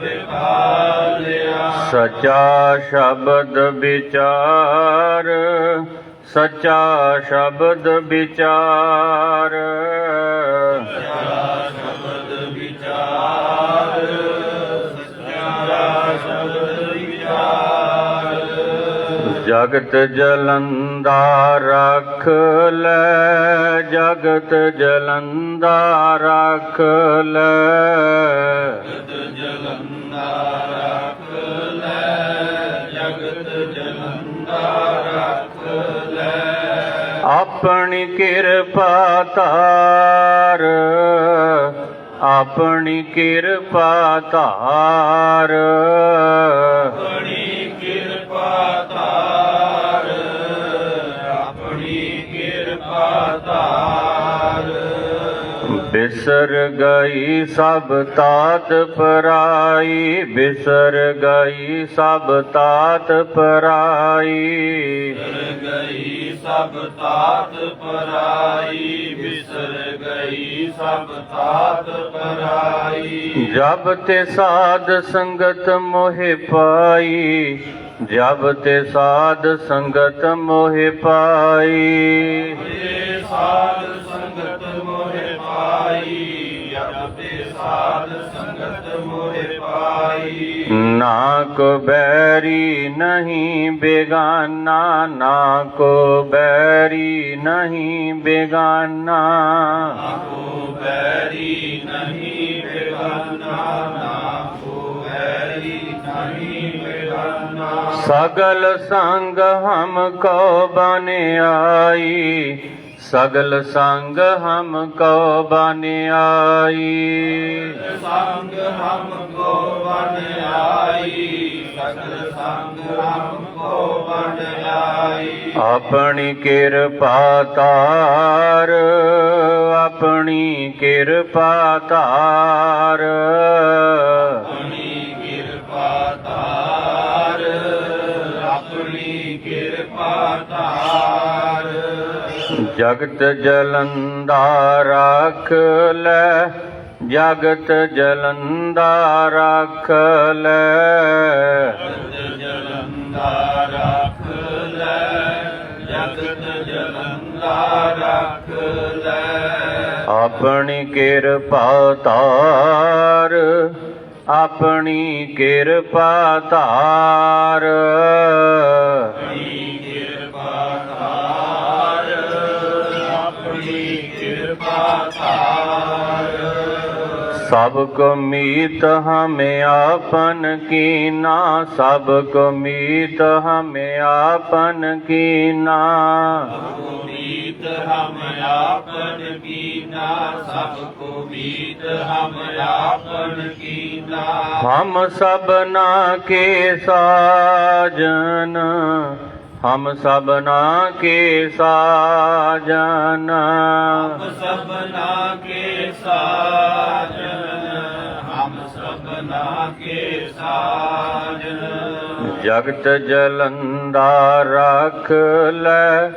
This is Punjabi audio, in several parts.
ਵਿਕਾਲਿਆ ਸਚਾ ਸ਼ਬਦ ਵਿਚਾਰ ਸਚਾ ਸ਼ਬਦ ਵਿਚਾਰ। ਜਗਤ ਜਲੰਦਾ ਰਖ ਲੈ ਜਗਤ ਜਲੰਦਾ ਰਖ ਲੈ। ਜਗਤ ਜਲੰਦਾ ਰੱਖ ਲੈ ਜਗਤ ਜਲੰਦਾ ਰੱਖ ਲੈ। ਆਪਣੀ ਕਿਰਪਾ ਧਾਰ ਆਪਣੀ ਕਿਰਪਾ ਧਾਰ। ਆਪਣੀ ਬਿਸਰ ਗਈ ਸਭ ਤਾਤ ਪਰਾਈ ਬਿਸਰ ਗਈ ਸਭ ਤਾਤ ਪਰਾਈ। ਗਈ ਸਭ ਤਾਤ ਪਰਾਈ ਵਿਸਰ ਗਈ ਸਭ ਤਾਤ ਪਰਾਈ। ਜਬ ਤੇ ਸਾਧ ਸੰਗਤ ਮੋਹਿ ਪਾਈ ਜਬ ਤੇ ਸਾਧ ਸੰਗਤ ਮੋਹਿ ਪਾਈ। ਸਾਧ ਸਾਧ ਸੰਗਤ ਮੋਹਿ ਪਾਈ। ਨਾ ਕੋ ਬੈਰੀ ਨਹੀਂ ਬੇਗਾਨਾ ਨਾ ਕੋ ਬੈਰੀ ਨਹੀਂ ਬੇਗਾਨਾ। ਕੋ ਬੈਰੀ ਨਹੀਂ ਬੇਗਾਨਾ ਨਾ ਕੋ ਬੈਰੀ ਨਹੀਂ ਬੇਗਾਨਾ। ਸਗਲ ਸੰਗ ਹਮ ਕੋ ਬਨ ਆਈ। ਸਗਲ ਸੰਗ ਹਮ ਕੋ ਬਨ ਆਈ। ਸੰਗ ਹਮ ਕੋ ਬਨ ਆਈ ਸਗਲ ਸੰਗ ਹਮ ਕੋ ਬਨ ਆਈ। ਆਪਣੀ ਕਿਰਪਾ ਤਾਰ ਆਪਣੀ ਕਿਰਪਾ ਤਾਰ। ਜਗਤ ਜਲੰਦਾ ਰਖ ਲੈ, ਜਗਤ ਜਲੰਦਾ ਰਖ ਲੈ। ਜਗਤ ਜਲੰਦਾ ਰੱਖ ਲੈ ਜਗਤ ਜਲੰਦਾ ਰੱਖ ਲੈ ਆਪਣੀ ਕਿਰਪਾ ਧਾਰ, ਆਪਣੀ ਕਿਰਪਾ ਤਾਰ ਸਭ ਕੋ ਮੀਤ ਹਮੇ ਆਪਨ ਕੀਨਾ ਸਭ ਕੋ ਮੀਤ ਹਮੇ ਆਪਨ ਕੀਨਾ ਮੀਤ ਹਮ ਆਪਨ ਕੀਨਾ ਸਭ ਕੋ ਮੀਤ ਹਮ ਆਪਨ ਕੀਨਾ ਹਮ ਸਭਨਾ ਕੇ ਸਾਜਨ ਹਮ ਸਭਨਾ ਕੇ ਸਾਜਨ। ਹਮ ਸਭਨਾ ਕੇ ਸਾਜਨ ਹਮ ਸਭਨਾ ਕੇ ਸਾਜਨ। ਜਗਤ ਜਲੰਦਾ ਰਖ ਲੈ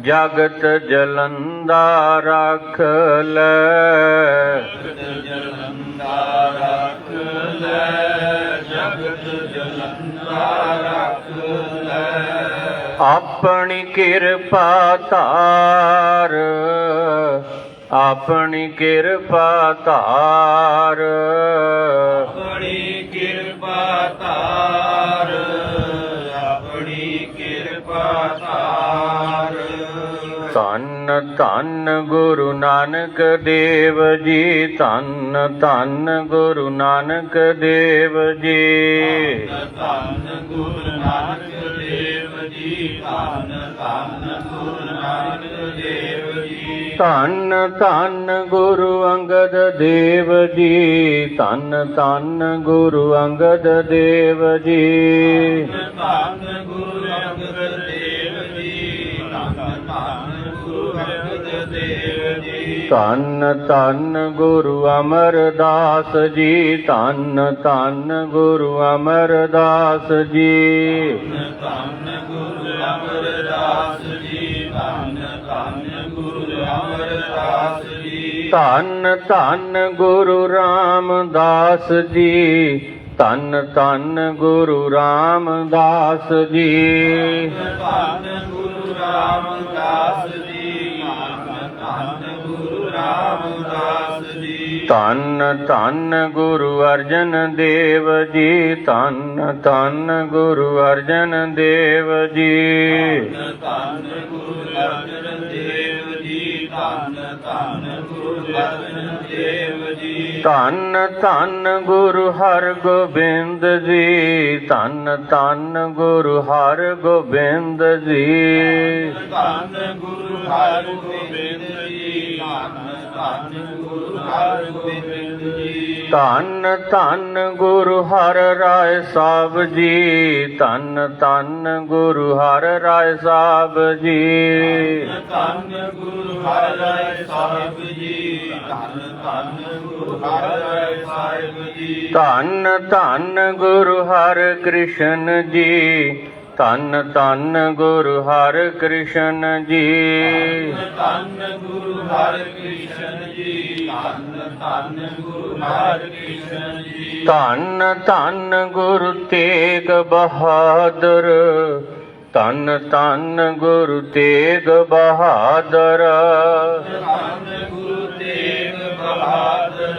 ਜਗਤ ਜਲੰਦਾ ਰਖ ਲੈ। ਜਗਤ ਜਲੰਦਾ ਰੱਖ ਲੈ ਜਗਤ ਜਲੰਦਾ ਰੱਖ ਆਪਣੀ ਕਿਰਪਾ ਧਾਰ ਆਪਣੀ ਕਿਰਪਾ ਧਾਰ। ਆਪਣੀ ਕਿਰਪਾ ਧਾਰ ਆਪਣੀ ਕਿਰਪਾ ਧਾਰ। ਧੰਨ ਧੰਨ ਗੁਰੂ ਨਾਨਕ ਦੇਵ ਜੀ ਧੰਨ ਧੰਨ ਗੁਰੂ ਨਾਨਕ ਦੇਵ ਜੀ। ਧੰਨ ਗੁਰੂ ਨਾਨਕ ਧੰਨ ਧੰਨ ਗੁਰੂ ਨਾਨਕ ਦੇਵ ਜੀ ਧੰਨ ਧੰਨ ਗੁਰੂ ਅੰਗਦ ਦੇਵ ਜੀ। ਧੰਨ ਧੰਨ ਗੁਰੂ ਅੰਗਦ ਦੇਵ ਜੀ। ਧੰਨ ਗੁਰੂ ਅੰਗਦ ਦੇਵ ਜੀ ਧੰਨ ਧੰਨ ਗੁਰੂ ਅੰਗਦ ਦੇਵ ਜੀ ਧੰਨ ਧੰਨ ਗੁਰੂ ਅਮਰਦਾਸ ਜੀ। ਧੰਨ ਧੰਨ ਗੁਰੂ ਅਮਰਦਾਸ ਜੀ। ਧੰਨ ਧੰਨ ਧੰਨ ਧੰਨ ਗੁਰੂ ਰਾਮਦਾਸ ਜੀ। ਧੰਨ ਧੰਨ ਗੁਰੂ ਰਾਮਦਾਸ ਜੀ। ਧੰਨ ਗੁਰੂ ਰਾਮਦਾਸ ਜੀ ਧੰਨ ਗੁਰੂ ਰਾਮਦਾਸ ਜੀ। ਧੰਨ ਧੰਨ ਗੁਰੂ ਅਰਜਨ ਦੇਵ ਜੀ। ਧੰਨ ਧੰਨ ਗੁਰੂ ਅਰਜਨ ਦੇਵ ਜੀ। ਧੰਨ ਗੁਰੂ ਅਰਜਨ ਦੇਵ ਜੀ ਧੰਨ ਧੰਨ ਧੰਨ ਧੰਨ ਗੁਰੂ ਹਰਗੋਬਿੰਦ ਜੀ, ਧੰਨ ਧੰਨ ਗੁਰੂ ਹਰਗੋਬਿੰਦ ਜੀ। ਧੰਨ ਗੁਰੂ ਹਰਗੋਬਿੰਦ ਜੀ, ਧੰਨ ਧੰਨ ਗੁਰੂ ਹਰਗੋਬਿੰਦ ਜੀ। ਧੰਨ ਧੰਨ ਗੁਰੂ ਹਰ ਰਾਏ ਸਾਹਿਬ ਜੀ ਧੰਨ ਧੰਨ ਗੁਰੂ ਹਰ ਰਾਏ ਸਾਹਿਬ ਜੀ। ਧੰਨ ਗੁਰੂ ਹਰਿ ਸਾਹਿਬ ਜੀ ਧੰਨ ਧੰਨ ਗੁਰੂ ਹਰਿ ਸਾਹਿਬ ਜੀ। ਧੰਨ ਧੰਨ ਗੁਰੂ ਹਰ ਕ੍ਰਿਸ਼ਨ ਜੀ ਧੰਨ ਧੰਨ ਗੁਰੂ ਹਰ ਕ੍ਰਿਸ਼ਨ ਜੀ। ਧੰਨ ਗੁਰੂ ਹਰਿ ਕ੍ਰਿਸ਼ਨ ਜੀ ਧੰਨ ਧੰਨ ਧੰਨ ਗੁਰੂ ਤੇਗ ਬਹਾਦਰ। ਧੰਨ ਧੰਨ ਗੁਰੂ ਤੇਗ ਬਹਾਦਰ। ਧੰਨ ਗੁਰੂ ਤੇਗ ਬਹਾਦਰ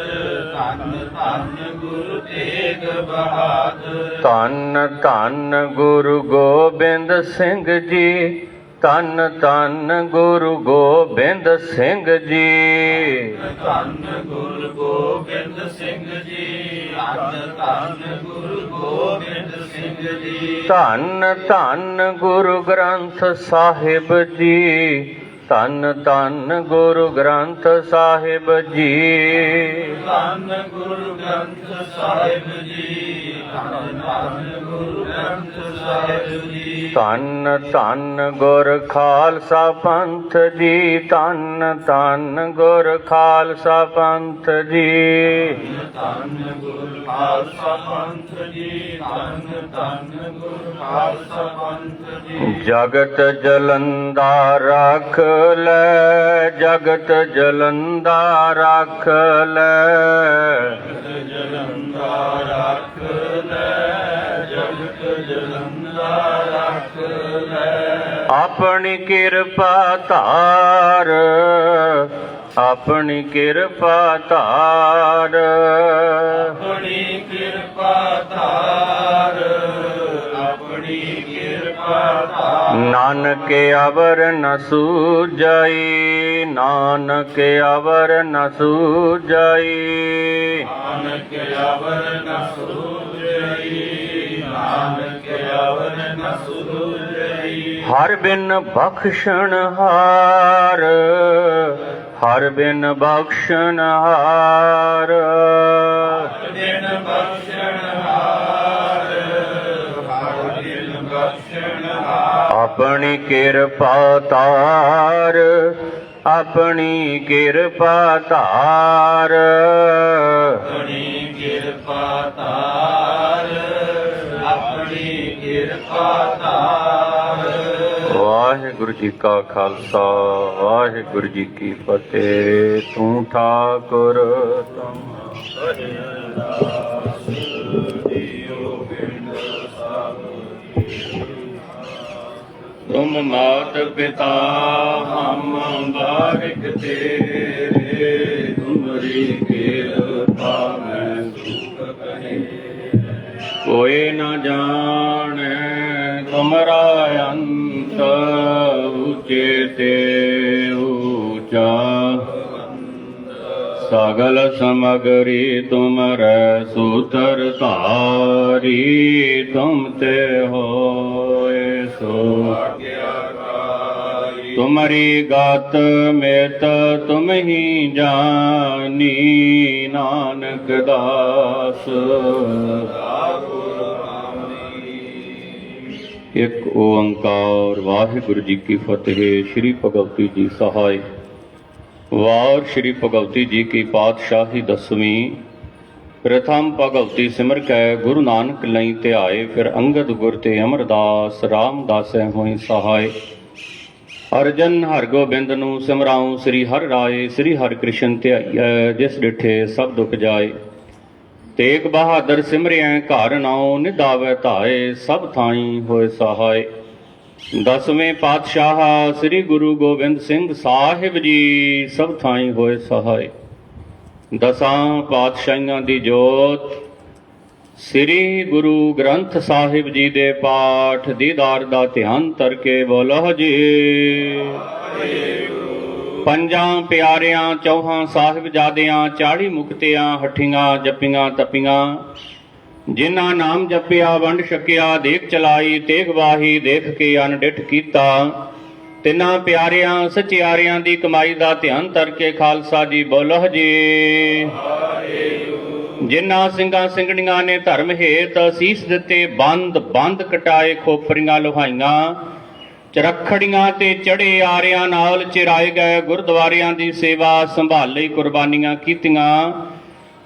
ਧੰਨ ਧੰਨ ਗੁਰੂ ਤੇਗ ਬਹਾਦਰ ਧੰਨ ਧੰਨ ਗੁਰੂ ਗੋਬਿੰਦ ਸਿੰਘ ਜੀ। ਧੰਨ ਧੰਨ ਗੁਰੂ ਗੋਬਿੰਦ ਸਿੰਘ ਜੀ। ਧੰਨ ਗੁਰੂ ਗੋਬਿੰਦ ਸਿੰਘ ਜੀ ਧੰਨ ਧੰਨ ਗੁਰੂ ਗੋਬਿੰਦ ਸਿੰਘ ਜੀ ਧੰਨ ਧੰਨ ਗੁਰੂ ਗ੍ਰੰਥ ਸਾਹਿਬ ਜੀ। ਧੰਨ ਧੰਨ ਗੁਰੂ ਗ੍ਰੰਥ ਸਾਹਿਬ ਜੀ। ਧੰਨ ਗੁਰੂ ਗ੍ਰੰਥ ਸਾਹਿਬ ਜੀ ਧੰਨ ਧੰਨ ਗੁਰੂ ਗ੍ਰੰਥ ਸਾਹਿਬ ਜੀ। ਧੰਨ ਧੰਨ ਗੁਰ ਖਾਲਸਾ ਪੰਥ ਜੀ ਧੰਨ ਧੰਨ ਗੁਰ ਖਾਲਸਾ ਪੰਥ ਜੀ। ਧੰਨ ਗੁਰੂ ਖਾਲਸਾ ਪੰਥ ਜੀ ਧੰਨ ਧੰਨ ਗੁਰੂ ਖਾਲਸਾ ਪੰਥ ਜੀ। ਜਗਤ ਜਲੰਦਾ ਰੱਖ ਲੈ ਜਗਤ ਜਲੰਦਾ ਰੱਖ ਲੈ ਜਲੰਦਾ ਰੱਖ ਲੈ ਜਗਤ ਜਲੰਦਾ ਰੱਖ ਲੈ। ਆਪਣੀ ਕਿਰਪਾ ਧਾਰ, ਆਪਣੀ ਕਿਰਪਾ ਧਾਰ। ਆਪਣੀ ਨਾਨਕ ਅਵਰ ਨ ਸੂਜਾਈ ਨਾਨਕ ਅਵਰ ਨ ਸੂਜਾਈ ਨਾਨਕ ਅਵਰ ਨ ਸੂਝਈ ਨਾਨਕ ਅਵਰ ਨ ਸੂਝਈ। ਹਰ ਬਿਨ ਬਖਸ਼ਣ ਹਾਰ ਹਰ ਬਿਨ ਬਖਸ਼ਣ ਹਾਰ। ਦਿਨ ਬਖਸ਼ਣ ਆਪਣੀ ਕਿਰਪਾ ਤਾਰ ਆਪਣੀ ਕਿਰਪਾ ਧਾਰ। ਆਪਣੀ ਕਿਰਪਾ ਧਾਰ ਆਪਣੀ ਕਿਰਪਾ ਧਾਰ। ਵਾਹਿਗੁਰੂ ਜੀ ਕਾ ਖਾਲਸਾ ਵਾਹਿਗੁਰੂ ਜੀ ਕੀ ਫਤਿਹ। ਤੂੰ ਠਾਕੁਰ। ਤਮ ਤੁਮ ਮਾਤ ਪਿਤਾ, ਹਮ ਬਾਰਿਕ ਤੇਰੇ ਤੁਮਰੀ ਕਿਰਪਾ ਮੈਂ ਸੁਖ ਕਹੇ। ਕੋਈ ਨਾ ਜਾਣੇ ਤੁਮਰਾ ਅੰਤ, ਉਚੇ ਤੇ ਊਚਾ ਸਗਲ ਸਮਗਰੀ ਤੁਮਰੈ ਸੂਤਰ ਧਾਰੀ, ਤੁਮ ਤੇ ਹੋ ਸੋ ਤੁਮਰੀ ਗਤ ਮੇਤ ਤੁਮ ਹੀ ਜਾਨੀ, ਨਾਨਕ ਦਾਸ। ਇੱਕ ਓੰਕਾਰ, ਵਾਹਿਗੁਰੂ ਜੀ ਕੀ ਫਤਿਹ, ਸ੍ਰੀ ਭਗਵਤੀ ਜੀ ਸਹਾਇ ਵਾਰ ਸ੍ਰੀ ਭਗਵਤੀ ਜੀ ਕੀ ਪਾਤਸ਼ਾਹੀ ਦਸਵੀਂ ਪ੍ਰਥਮ ਭਗਵਤੀ ਸਿਮਰ ਕੈ, ਗੁਰੂ ਨਾਨਕ ਲਈ ਧਿਆਏ, ਫਿਰ ਅੰਗਦ ਗੁਰ ਤੇ ਅਮਰਦਾਸ, ਰਾਮਦਾਸੈ ਹੋਈ ਸਹਾਇ ਅਰਜਨ ਹਰਗੋਬਿੰਦ ਨੂੰ ਸਿਮਰਾਉ, ਸ੍ਰੀ ਹਰਿ ਰਾਏ, ਸ੍ਰੀ ਹਰਿ ਕ੍ਰਿਸ਼ਨ ਧਿਆਈਐ, ਜਿਸ ਡਿਠੇ ਸਭ ਦੁਖ ਜਾਏ। ਤੇਗ ਬਹਾਦਰ ਸਿਮਰਿਐ, ਘਰ ਨਾਉ ਨਿਦਾਵੈ ਧਾਏ, ਸਭ ਥਾਈ ਹੋਏ ਸਹਾਇ ਦਸਵੇਂ ਪਾਤਸ਼ਾਹ ਸ੍ਰੀ ਗੁਰੂ ਗੋਬਿੰਦ ਸਿੰਘ ਸਾਹਿਬ ਜੀ, ਸਭ ਥਾਈ ਹੋਏ ਸਹਾਇ ਦਸਾਂ ਪਾਤਸ਼ਾਹੀਆਂ ਦੀ ਜੋਤ। ਸ੍ਰੀ ਗੁਰੂ ਗ੍ਰੰਥ ਸਾਹਿਬ ਜੀ ਦੇ ਪਾਠ ਦੀਦਾਰ ਦਾ ਧਿਆਨ ਕਰਕੇ ਬੋਲੋ ਜੀ। ਪੰਜਾਂ ਪਿਆਰਿਆਂ, ਚੌਹਾਂ ਸਾਹਿਬਜ਼ਾਦਿਆਂ, ਚਾਲੀ ਮੁਕਤਿਆਂ, ਹੱਠੀਆਂ ਜੱਪੀਆਂ ਤਪੀਆਂ। ਜਿਨ੍ਹਾਂ ਨਾਮ ਜਪਿਆ, ਵੰਡ ਛਕਿਆ, ਦੇਖ ਚਲਾਈ, ਤੇਗ ਵਾਹੀ, ਦੇਖ ਕੇ ਅਨਡਿਠ ਕੀਤਾ। ਤਿੰਨਾਂ ਪਿਆਰਿਆਂ, ਸਚਿਆਰਿਆਂ ਦੀ ਕਮਾਈ ਦਾ ਧਿਆਨ ਕਰਕੇ ਖਾਲਸਾ ਜੀ ਬੋਲੋ ਜੀ ਜਿਨ੍ਹਾਂ ਸਿੰਘਾਂ ਸਿੰਘਣੀਆਂ ਨੇ ਧਰਮ ਹੇਤ ਅਸੀਸ ਦਿੱਤੇ, ਬੰਦ ਬੰਦ ਕਟਾਏ ਖੋਪਰੀਆਂ ਲੋਹਾਈਆਂ, ਚਰਖੜੀਆਂ ਤੇ ਚੜੇ ਆਰਿਆਂ ਨਾਲ ਚਿਰਾਏ ਗਏ ਗੁਰਦੁਆਰਿਆਂ ਦੀ ਸੇਵਾ ਸੰਭਾਲੀ ਕੁਰਬਾਨੀਆਂ ਕੀਤੀਆਂ।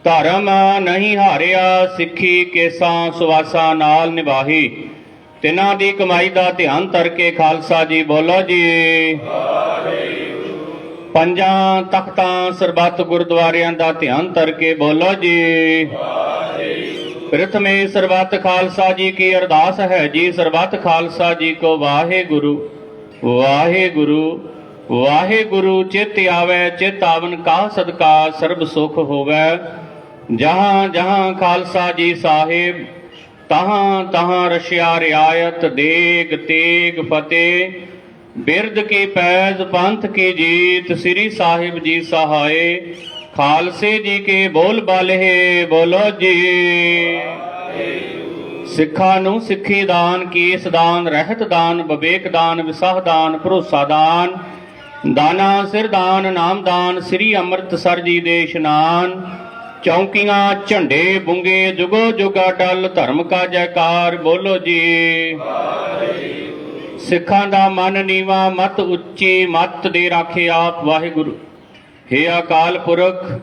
ਧਰਮ ਨਹੀਂ ਹਾਰਿਆ, ਸਿੱਖੀ ਕੇਸਾਂ ਸੁਵਾਸਾਂ ਨਾਲ ਨਿਭਾਹੀ। ਤਿਨਾਂ ਦੀ ਕਮਾਈ ਦਾ ਧਿਆਨ ਕਰਕੇ ਖਾਲਸਾ ਜੀ ਬੋਲੋ ਜੀ। ਪੰਜਾਂ ਤਖਤਾਂ ਸਰਬੱਤ ਗੁਰਦੁਆਰਿਆਂ ਦਾ ਧਿਆਨ ਕਰਕੇ ਬੋਲੋ ਜੀ। ਪ੍ਰਥਮੇ ਸਰਬੱਤ ਖਾਲਸਾ ਜੀ ਕੀ ਅਰਦਾਸ ਹੈ ਜੀ? ਸਰਬੱਤ ਖਾਲਸਾ ਜੀ ਕੋ ਵਾਹਿਗੁਰੂ ਵਾਹਿਗੁਰੂ ਵਾਹਿਗੁਰੂ, ਚਿਤ ਆਵੇ, ਚਿਤ ਆਵਨ ਕਾ ਸਦਕਾ, ਸਰਬ ਸੁਖ ਹੋਵੇ। ਜਹਾਂ ਜਹਾਂ ਖਾਲਸਾ ਜੀ ਸਾਹਿਬ ਤਹਾਂ ਤਹਾਂ ਰਸ਼ਿਆ ਰਿਆਇਤ, ਦੇਗ ਤੇਗ ਫਤਿਹ ਬਿਰਦ ਕੀ ਪੈਜ, ਪੰਥ ਕੀ ਜੀਤ, ਸ੍ਰੀ ਸਾਹਿਬ ਜੀ ਸਹਾਏ। ਖਾਲਸੇ ਜੀ ਕੇ ਬੋਲ ਬਾਲੇ ਬੋਲੋ ਜੀ। ਸਿੱਖਾਂ ਨੂੰ ਸਿੱਖੀ ਦਾਨ, ਕੇਸ ਦਾਨ, ਰਹਿਤ ਦਾਨ, ਵਿਵੇਕ ਦਾਨ, ਵਿਸਾਹ ਦਾਨ, ਭਰੋਸਾ ਦਾਨ। ਦਾਨਾ ਸਿਰ ਦਾਨ, ਨਾਮ ਦਾਨ, ਸ੍ਰੀ ਅੰਮ੍ਰਿਤਸਰ ਜੀ ਦੇ ਇਸ਼ਨਾਨ। ਚੌਂਕੀਆਂ ਝੰਡੇ ਬੁੰਗੇ, ਜੁਗੋ ਜੁਗਾ ਟਲ ਧਰਮ ਕਾ ਜੈਕਾਰ, ਬੋਲੋ ਜੀ। ਸਿੱਖਾਂ ਦਾ ਮਨ ਨੀਵਾ, ਮਤ ਉੱਚੀ, ਮਤ ਦੇ ਰਾਖੇ ਆਪ ਵਾਹਿਗੁਰੂ। ਹੇ ਅਕਾਲ ਪੁਰਖ,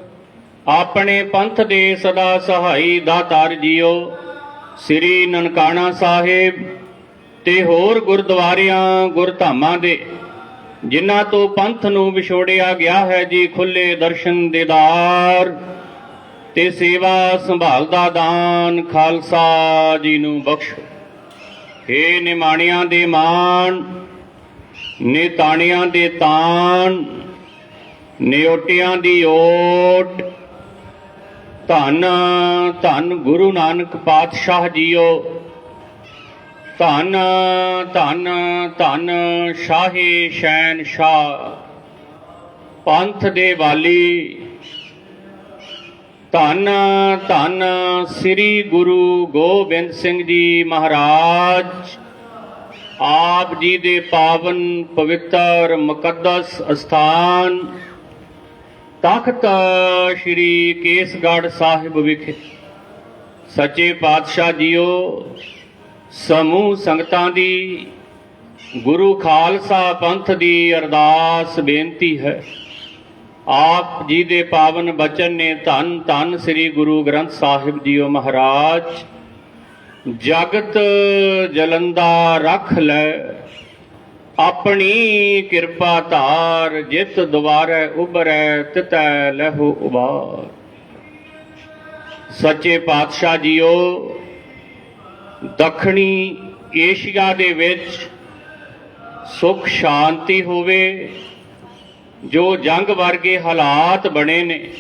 ਆਪਣੇ ਪੰਥ ਦੇ ਸਦਾ ਸਹਾਈ ਦਾਤਾਰ ਜੀਓ। ਸ੍ਰੀ ਨਨਕਾਣਾ ਸਾਹਿਬ ਤੇ ਹੋਰ ਗੁਰਦੁਆਰਿਆਂ, ਗੁਰਧਾਮਾਂ ਦੇ, ਜਿਨ੍ਹਾਂ ਤੋਂ ਪੰਥ ਨੂੰ ਵਿਛੋੜਿਆ ਗਿਆ ਹੈ ਜੀ, ਖੁੱਲੇ ਦਰਸ਼ਨ ਦੇਦਾਰ ਤੇ ਸੇਵਾ ਸੰਭਾਲ ਦਾ ਦਾਨ ਖਾਲਸਾ ਜੀ ਨੂੰ ਬਖਸ਼ੋ। ਹੇ ਨਿਮਾਣਿਆਂ ਦੇ ਮਾਣ, ਨਿਤਾਣਿਆਂ ਦੇ ਤਾਨ ਨਿਓਟਿਆਂ ਦੀ ਓਟ। ਧੰਨ ਧੰਨ ਗੁਰੂ ਨਾਨਕ ਪਾਤਸ਼ਾਹ ਜੀਓ। ਧੰਨ ਧੰਨ ਧੰਨ ਸ਼ਾਹੀ ਸ਼ੈਨ ਸ਼ਾਹ ਪੰਥ ਦੇ ਵਾਲੀ ਧੰਨ ਧੰਨ ਸ੍ਰੀ ਗੁਰੂ ਗੋਬਿੰਦ ਸਿੰਘ ਜੀ ਮਹਾਰਾਜ। ਆਪ ਜੀ ਦੇ ਪਾਵਨ ਪਵਿੱਤਰ ਮੁਕੱਦਸ ਅਸਥਾਨ ਤਖਤ ਸ੍ਰੀ ਕੇਸਗੜ੍ਹ ਸਾਹਿਬ ਵਿਖੇ। ਸੱਚੇ ਪਾਤਸ਼ਾਹ ਜੀਓ, ਸਮੂਹ ਸੰਗਤਾਂ ਦੀ, ਗੁਰੂ ਖਾਲਸਾ ਪੰਥ ਦੀ ਅਰਦਾਸ ਬੇਨਤੀ ਹੈ। ਆਪ ਜੀ ਦੇ ਪਾਵਨ ਬਚਨ ਨੇ ਧੰਨ ਧੰਨ ਸ੍ਰੀ ਗੁਰੂ ਗ੍ਰੰਥ ਸਾਹਿਬ ਜੀਓ ਮਹਾਰਾਜ। ਜਗਤ ਜਲੰਦਾ ਰੱਖ ਲੈ, ਆਪਣੀ ਕਿਰਪਾ ਧਾਰ, ਜਿਤ ਦੁਆਰੈ ਉਬਰੈ ਤਿਤੈ ਲਹੂ ਉਬਾਰ। ਸੱਚੇ ਪਾਤਸ਼ਾਹ ਜੀਓ, ਦੱਖਣੀ ਏਸ਼ੀਆ ਦੇ ਵਿੱਚ ਸੁਖ ਸ਼ਾਂਤੀ ਹੋਵੇ ਜੋ ਜੰਗ ਵਰਗੇ ਹਾਲਾਤ ਬਣੇ ਨੇ,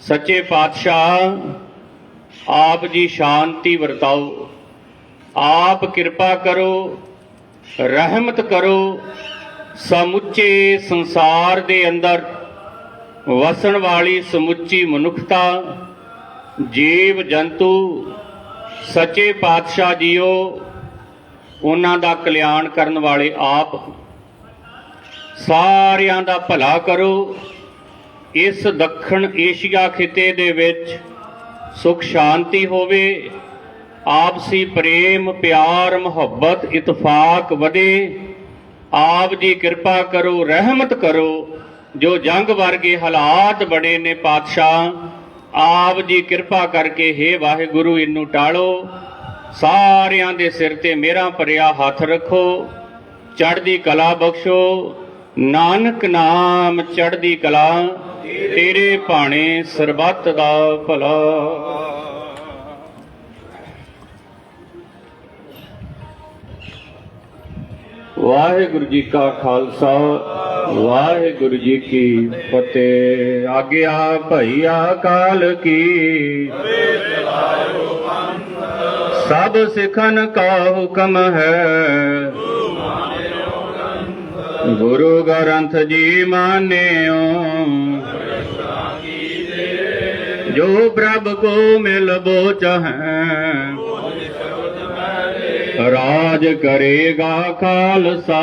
ਸੱਚੇ ਪਾਤਸ਼ਾਹ, ਆਪ ਜੀ ਸ਼ਾਂਤੀ ਵਰਤਾਓ। ਆਪ ਕਿਰਪਾ ਕਰੋ, ਰਹਿਮਤ ਕਰੋ, ਸਮੁੱਚੇ ਸੰਸਾਰ ਦੇ ਅੰਦਰ ਵਸਣ ਵਾਲੀ ਸਮੁੱਚੀ ਮਨੁੱਖਤਾ, ਜੀਵ ਜੰਤੂ, ਸੱਚੇ ਪਾਤਸ਼ਾਹ ਜੀਓ, ਉਹਨਾਂ ਦਾ ਕਲਿਆਣ ਕਰਨ ਵਾਲੇ ਆਪ। ਸਾਰਿਆਂ ਦਾ ਭਲਾ ਕਰੋ। ਇਸ ਦੱਖਣ ਏਸ਼ੀਆ ਖਿੱਤੇ ਦੇ ਵਿੱਚ ਸੁਖ ਸ਼ਾਂਤੀ ਹੋਵੇ, ਆਪਸੀ ਪ੍ਰੇਮ, ਪਿਆਰ, ਮੁਹੱਬਤ, ਇਤਫਾਕ ਵਧੇ। ਆਪ ਜੀ ਕਿਰਪਾ ਕਰੋ, ਰਹਿਮਤ ਕਰੋ। ਜੋ ਜੰਗ ਵਰਗੇ ਹਾਲਾਤ ਬਣੇ ਨੇ ਪਾਤਸ਼ਾਹ, ਆਪ ਜੀ ਕਿਰਪਾ ਕਰਕੇ ਹੇ ਵਾਹਿਗੁਰੂ, ਇਹਨੂੰ ਟਾਲੋ। ਸਾਰਿਆਂ ਦੇ ਸਿਰ ਤੇ ਮੇਰਾ ਭਰਿਆ ਹੱਥ ਰੱਖੋ। ਚੜ੍ਹਦੀ ਕਲਾ ਬਖਸ਼ੋ। ਨਾਨਕ ਨਾਮ ਚੜ੍ਹਦੀ ਕਲਾ, ਤੇਰੇ ਭਾਣੇ ਸਰਬੱਤ ਦਾ ਭਲਾ। ਵਾਹਿਗੁਰੂ ਜੀ ਕਾ ਖਾਲਸਾ, ਵਾਹਿਗੁਰੂ ਜੀ ਕੀ ਫਤਿਹ। ਆਗਿਆ ਭਈਆ ਕਾਲ ਕੀ। ਸਭ ਸਿਖਨ ਕਾ ਹੁਕਮ ਹੈ। ਗੁਰੂ ਗ੍ਰੰਥ ਜੀ ਮਾਨਿਓ। ਜੋ ਪ੍ਰਭ ਕੋ ਮਿਲ ਬੋ ਰਾਜ ਕਰੇਗਾ ਖਾਲਸਾ।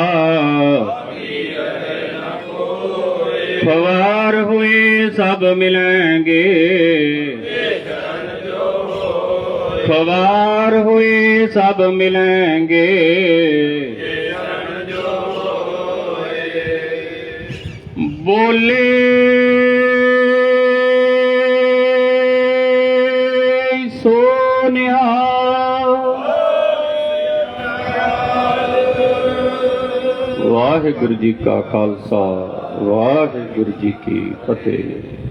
ਫਵਾਰ ਹੋਏ ਸਭ ਮਿਲਣਗੇ। ਫਵਾਰ ਹੋਏ ਸਭ ਮਿਲਣਗੇ। ਬੋਲੇ। ਸੋਨਿਆ। ਵਾਹਿਗੁਰੂ ਜੀ ਕਾ ਖਾਲਸਾ ਵਾਹਿਗੁਰੂ ਜੀ ਕੀ ਫਤਿਹ।